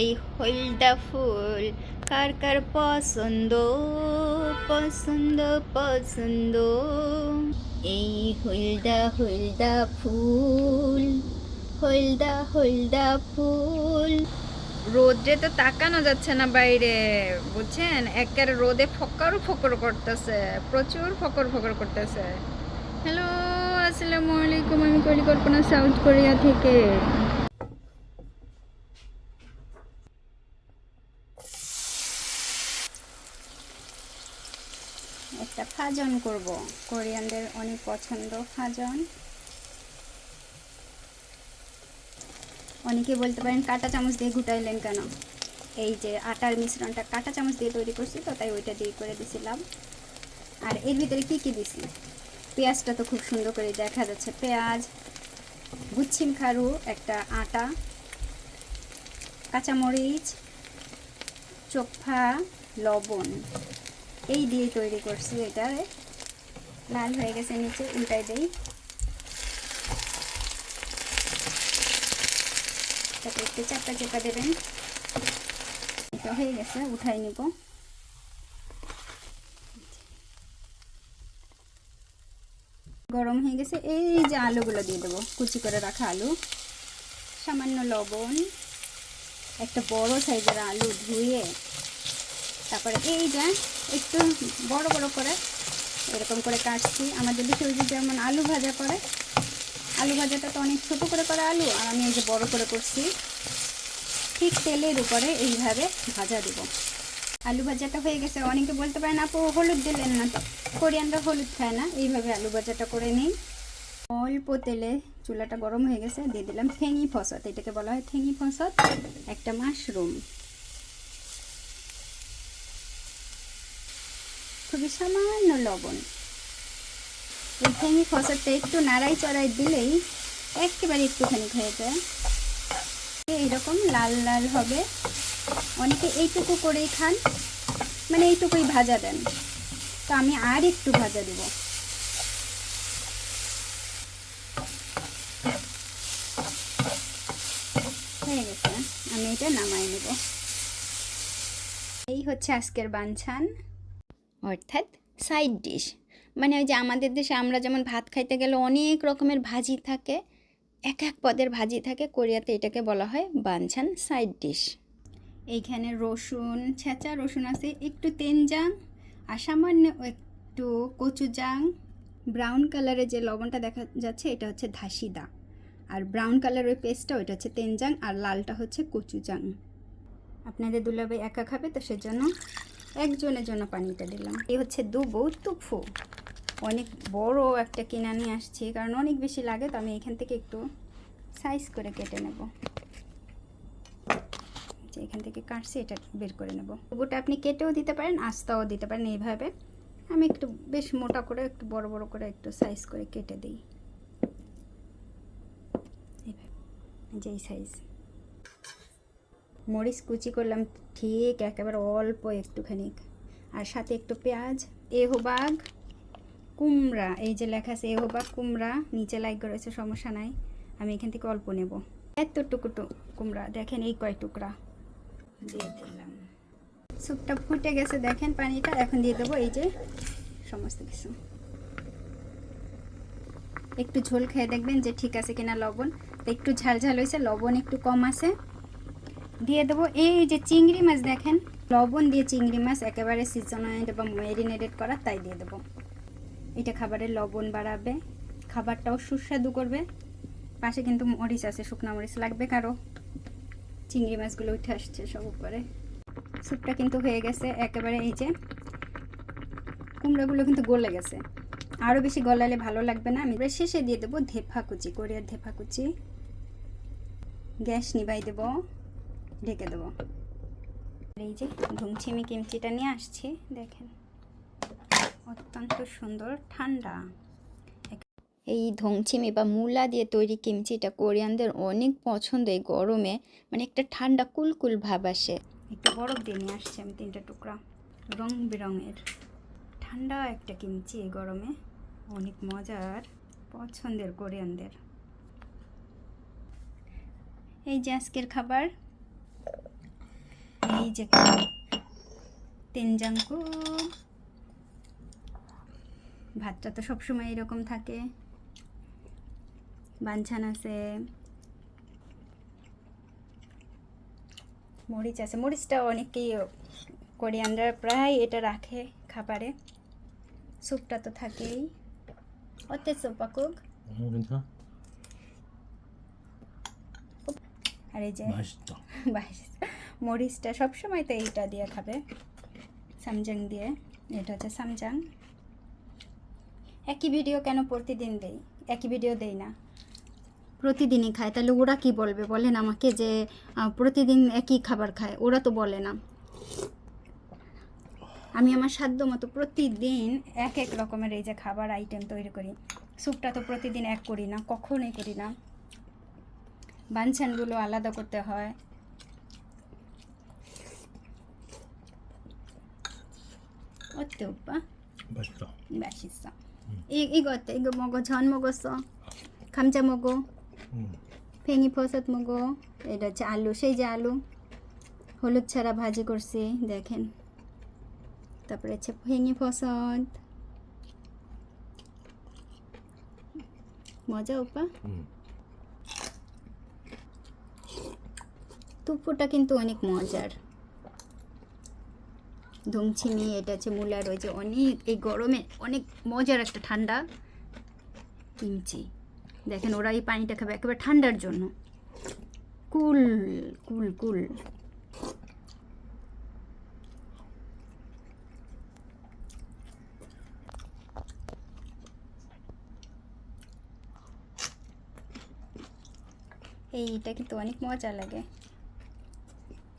এই হলদা ফুল, কার কার পছন্দ পছন্দ পছন্দ? এই হলদা হলদা ফুল, হলদা হলদা ফুল। রোদ্রে তো তাকানো যাচ্ছে না বাইরে, বুঝছেন? একের রোদে ফকর ফকর করতেছে, প্রচুর ফকর ফকর করতেছে। হ্যালো, আসসালামু আলাইকুম, আমি পরিকল্পনা সাউথ কোরিয়া থেকে একটা ফাজন করব। কোরিয়ানদের অনেক পছন্দ ফাজন অনেকে বলতে পারেন কাঁটা চামচ দিয়ে ঘুটাইলেন কেন? এই যে আটার মিশ্রণটা কাঁটা চামচ দিয়ে তৈরি করছি তো, তাই ওইটা দিয়ে করে দিছিলাম। আর এর ভিতরে কি কি দিছি? পেঁয়াজটা তো খুব সুন্দর করে দেখা যাচ্ছে। পেঁয়াজ, গুচ্ছিম খারু, একটা আটা, কাঁচামরিচ চোখা লবণ। এই দিয়ে তৈরি করছি এটা লাল হয়ে গেছে নিচে, উল্টাই দেই। তারপর একটু চারটা চেপা দেবেন। এটা হয়ে গেছে, উঠাই নিব। গরম হয়ে গেছে, এই যে আলুগুলো দিয়ে দেবো, কুচি করে রাখা আলু। সামান্য লবণ, একটা বড় সাইজের আলু ধুয়ে তারপরে এই যে একটু বড় বড় করে এরকম করে কাটছি। আমাদের দেশে ওই যেমন আলু ভাজা করে, আলু ভাজাটা তো অনেক ছোটো করে করে আলু, আর আমি এই যে বড় করে করছি, ঠিক তেলের উপরে এইভাবে ভাজা দেব। আলু ভাজাটা হয়ে গেছে। অনেকে বলতে পারেন আপু, হলুদ দিলেন না তো? কোরিয়ানরা হলুদ খায় না। এইভাবে আলু ভাজাটা করে নিই। অল্প তেলে চুলাটা গরম হয়ে গেছে, দিয়ে দিলাম ঠেঙি ফসত। এটাকে বলা হয় ঠেঙি ফসত। একটা মাশরুম। খুবই সামান্য লবণ। এই ঠেঙি ফসলটা একটু নাড়াই চড়াই দিলেই একেবারে একটুখানি হয়ে যায়। এইরকম লাল লাল হবে। অনেকে এইটুকু করেই খান মানে এইটুকুই ভাজা দেন। তো আমি আর একটু ভাজা দেব। হয়ে গেছে, আমি এটা নামাই নেব। এই হচ্ছে আজকের বাঞ্ছান অর্থাৎ সাইড ডিশ মানে ওই যে আমাদের দেশে আমরা যেমন ভাত খাইতে গেলে অনেক রকমের ভাজি থাকে, এক এক পদের ভাজি থাকে, কোরিয়াতে এটাকে বলা হয় বানছান সাইড ডিশ এইখানে রসুন ছেঁচা, রসুন আছে একটু তেনজাং আর সামান্য একটু কচুজাং ব্রাউন কালারের যে লবণটা দেখা যাচ্ছে, এটা হচ্ছে ধাসিদা। আর ব্রাউন কালারের ওই পেস্টটা ওইটা হচ্ছে তেনজাং আর লালটা হচ্ছে কচুজাং আপনাদের দুলাভাই একা খাবে, তো সেজন্য একজনের জন্য পানিটা দিলাম। এই হচ্ছে দুবো তুফু অনেক বড় একটা কিনা নিয়ে আসছি, কারণ অনেক বেশি লাগে, তো আমি এখান থেকে একটু সাইজ করে কেটে নেব। যে এখান থেকে কাটছি, এটা বের করে নেব। দুবোটা আপনি কেটেও দিতে পারেন, আস্তাও দিতে পারেন এইভাবে। আমি একটু বেশ মোটা করে, একটু বড় বড় করে একটু সাইজ করে কেটে দিই। এইভাবে যেই সাইজ মরিচ কুচি করলাম, ঠিক একেবারে অল্প একটুখানি। আর সাথে একটু পেঁয়াজ এহোবাগ কুমড়া, এই যে লেখা আছে এহোবাগ কুমড়া, নিচে লাইক রয়েছে সমস্যা নাই। আমি এখান থেকে অল্প নেব। এতটুকু টু কুমড়া, দেখেন এই কয় টুকরা। দিয়ে দিলাম। স্যুপটা ফুটে গেছে, দেখেন পানিটা, এখন দিয়ে দেবো এই যে সমস্ত কিছু। একটু ঝোল খেয়ে দেখবেন যে ঠিক আছে কিনা লবণ। একটু ঝাল ঝাল হয়েছে, লবণ একটু কম আছে। দিয়ে দেবো। এই যে চিংড়ি মাছ দেখেন, লবণ দিয়ে চিংড়ি মাছ একেবারে সিজনাইড বা ম্যারিনেটেড করা, তাই দিয়ে দেবো। এটা খাবারের লবণ বাড়াবে, খাবারটাও সুস্বাদু করবে। পাশে কিন্তু মরিচ আছে, শুকনো মরিচ লাগবে কারও। চিংড়ি মাছগুলো উঠে আসছে সব উপরে। স্যুপটা কিন্তু হয়ে গেছে, একেবারে এই যে কুমড়োগুলো কিন্তু গলে গেছে। আরও বেশি গলালে ভালো লাগবে না। আমি শেষে দিয়ে দেবো ধেফা কুচি কোরিয়ার ধেফা কুচি গ্যাস নিবাই দেবো। ঢেকে দেবো। এই যে ধুমছিমি কিমচিটা নিয়ে আসছি, দেখেন। অত্যন্ত সুন্দর, ঠান্ডা। এই ধংছিমি বা মূলা দিয়ে তৈরি কিমচিটা কোরিয়ানদের অনেক পছন্দ এই গরমে। মানে একটা ঠান্ডা, কুলকুল ভাব আসে। একটু বরফ দিয়ে নিয়ে আসছি আমি তিনটা টুকরা। রং বেরঙের। ঠান্ডা একটা কিমচি এই গরমে। অনেক মজার, পছন্দের কোরিয়ানদের। এই যে আজকের খাবার। এই যে তেনজাঙ্কু ভাতটা তো সবসময় এরকম থাকে বাঞ্ছান আছে মরিচ আছে মরিচটা অনেকেই কোরিয়ানরা প্রায় এটা রাখে খাবারে স্যুপটা তো থাকেই অতে সোপাকুক 어, 괜찮아? আর এই যে 맛있다. বাস মরিচটা সবসময় তো এইটা দিয়ে খাবে। সামজাং দিয়ে। এটা হচ্ছে সামজাং। একই ভিডিও কেন প্রতিদিন দেই? একই ভিডিও দেই না। প্রতিদিনই খায়। তাহলে ওরা কি বলবে? বলেন আমাকে যে প্রতিদিন একই খাবার খায়। ওরা তো বলে না। আমি আমার সাধ্য মতো প্রতিদিন এক এক রকমের এই যে খাবার আইটেম তৈরি করি। স্যুপটা তো প্রতিদিন এক করি না, কখনোই করি না। বাঞ্ছানগুলো আলাদা করতে হয়। 어때 오빠? 맛있다. 맛있어. 이 이거 어때? 이거 먹어. 전 먹었어. 감자 먹어. 응. ফেঙিপসত মগো এটা হচ্ছে আলু সেই যে আলু হলুদ ছাড়া ভাজি করছি দেখেন তারপরে হচ্ছে ফেঙি ফসদ মজা ওপা 응. তুপুটা কিন্তু অনেক মজার ধুমছিমি এটা হচ্ছে মূলা রয়েছে অনেক এই গরমে অনেক মজার একটা ঠান্ডা কিমচি দেখেন ওরা এই পানিটা খাবে একেবারে ঠান্ডার জন্য। কুল কুল কুল। এইটা কিন্তু অনেক মজা লাগে।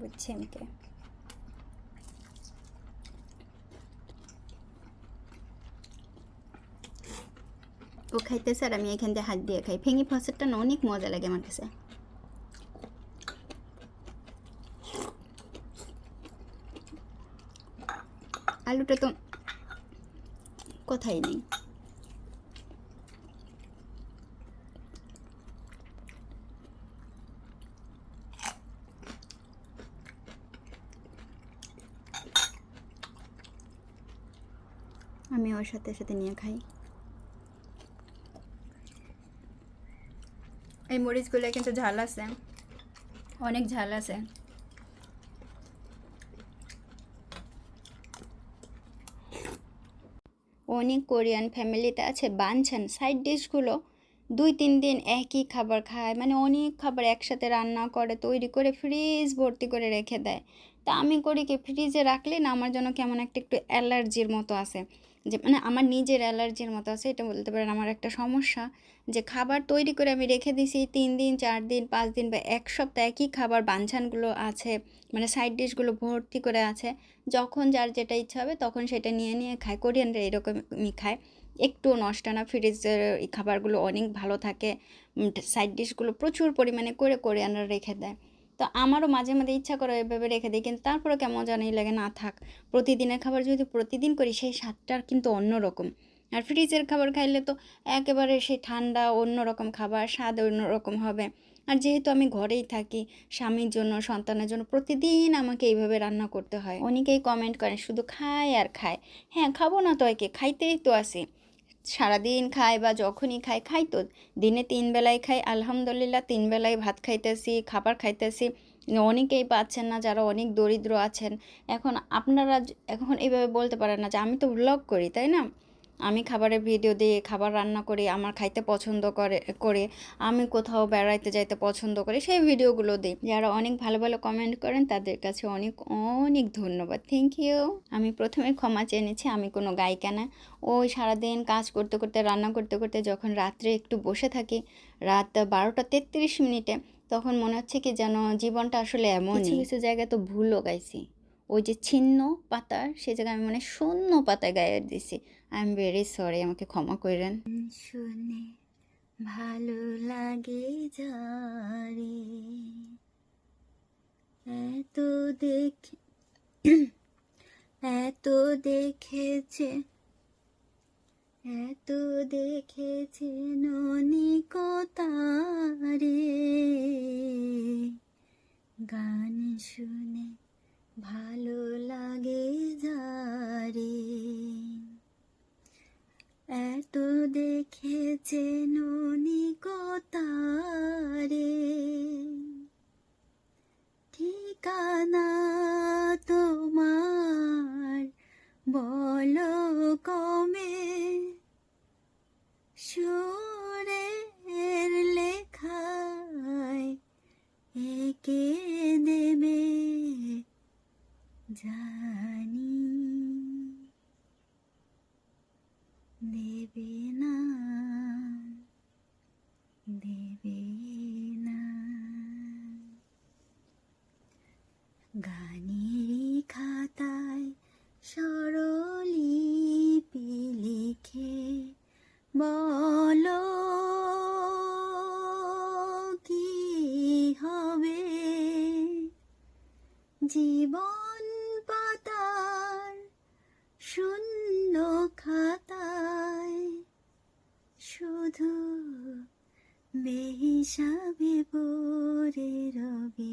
বুঝছেন কে? ও খাইতেছে আর আমি এখান দিয়ে হাত দিয়ে খাই। ফেঙি ফসেরটা না, অনেক মজা লাগে আমার কাছে। আলুটা তো কথাই নেই। আমি ওর সাথে সাথে নিয়ে খাই। এই মরিচগুলো কিন্তু ঝাল আছে। অনেক ঝাল আছে। অনেক কোরিয়ান ফ্যামিলিতে আছে, বানছান। সাইড ডিশগুলো দুই তিন দিন একই খাবার খায় মানে অনেক খাবার একসাথে রান্না করে, তৈরি করে ফ্রিজ ভর্তি করে রেখে দেয়। তা আমি করি কি ফ্রিজে রাখলে না আমার জন্য কেমন একটা একটু অ্যালার্জির মতো আছে। যে মানে আমার নিজের অ্যালার্জির মতো আছে, এটা বলতে পারেন আমার একটা সমস্যা, যে খাবার তৈরি করে আমি রেখে দিছি, তিন দিন, চার দিন, পাঁচ দিন বা এক সপ্তাহ একই খাবার বাঞ্ছানগুলো আছে মানে সাইড ডিশগুলো ভর্তি করে আছে, যখন যার যেটা ইচ্ছা হবে তখন সেটা নিয়ে নিয়ে খায়, কোরিয়ানরা এরকমই খায়। একটু নষ্ট না, ফ্রিজের খাবারগুলো অনেক ভালো থাকে সাইড ডিশগুলো প্রচুর পরিমাণে করে কোরিয়ানরা রেখে দেয়। তো আমারও মাঝে মাঝে ইচ্ছা করে এভাবে রেখে দিই, কিন্তু তারপরে কেমন জানি লাগে, না, থাক। প্রতিদিনের খাবার যদি প্রতিদিন করি, সেই স্বাদটার কিন্তু অন্যরকম। আর ফ্রিজের খাবার খাইলে তো একেবারে সেই ঠান্ডা অন্যরকম খাবার, স্বাদ অন্যরকম হবে। আর যেহেতু আমি ঘরেই থাকি, স্বামীর জন্য, সন্তানের জন্য প্রতিদিন আমাকে এইভাবে রান্না করতে হয়। অনেকেই কমেন্ট করেন শুধু খায় আর খায়। হ্যাঁ খাব না তো একে, খাইতেই তো আসি। সারাদিন খায় বা যখনই খায় খাই তো। দিনে তিন বেলায় খাই, আলহামদুলিল্লাহ তিন বেলায় ভাত খাইতেছি, খাবার খাইতেছি। অনেকেই পাচ্ছেন না, যারা অনেক দরিদ্র আছেন। এখন আপনারা এখন এইভাবে বলতে পারেন না যে আমি তো ব্লগ করি, তাই না? আমি খাবারের ভিডিও দিয়ে খাবার রান্না করি, আমার খাইতে পছন্দ করে করে, আমি কোথাও বেড়াইতে যাইতে পছন্দ করি, সেই ভিডিওগুলো দিই। যারা অনেক ভালো ভালো কমেন্ট করেন, তাদের কাছে অনেক অনেক ধন্যবাদ। থ্যাংক ইউ আমি প্রথমে ক্ষমা চেয়ে নিচ্ছি, আমি কোনো গায়িকা না। ওই সারাদিন কাজ করতে করতে, রান্না করতে করতে যখন রাত্রে একটু বসে থাকি, রাত বারোটা তেত্রিশ মিনিটে, তখন মনে হচ্ছে কি যেন জীবনটা আসলে এমন কিছু জায়গায় তো ভুলও গাইছি। ওই যে ছিন্ন পাতার, সে জায়গায় আমি মানে শূন্য পাতায় গায়ে দিছি। আই এম ভেরি সরি আমাকে ক্ষমা করেন। শুনে ভালো লাগে যারে। এত দেখে এত দেখেছে এত দেখেছে ননিকতারে গান শুনে গানেরই খাতায় সরলিপি লিখে বলো, কি হবে? জীবন পাতার শূন্য খাতায় শুধু বেহিসাবে পড়ে রবে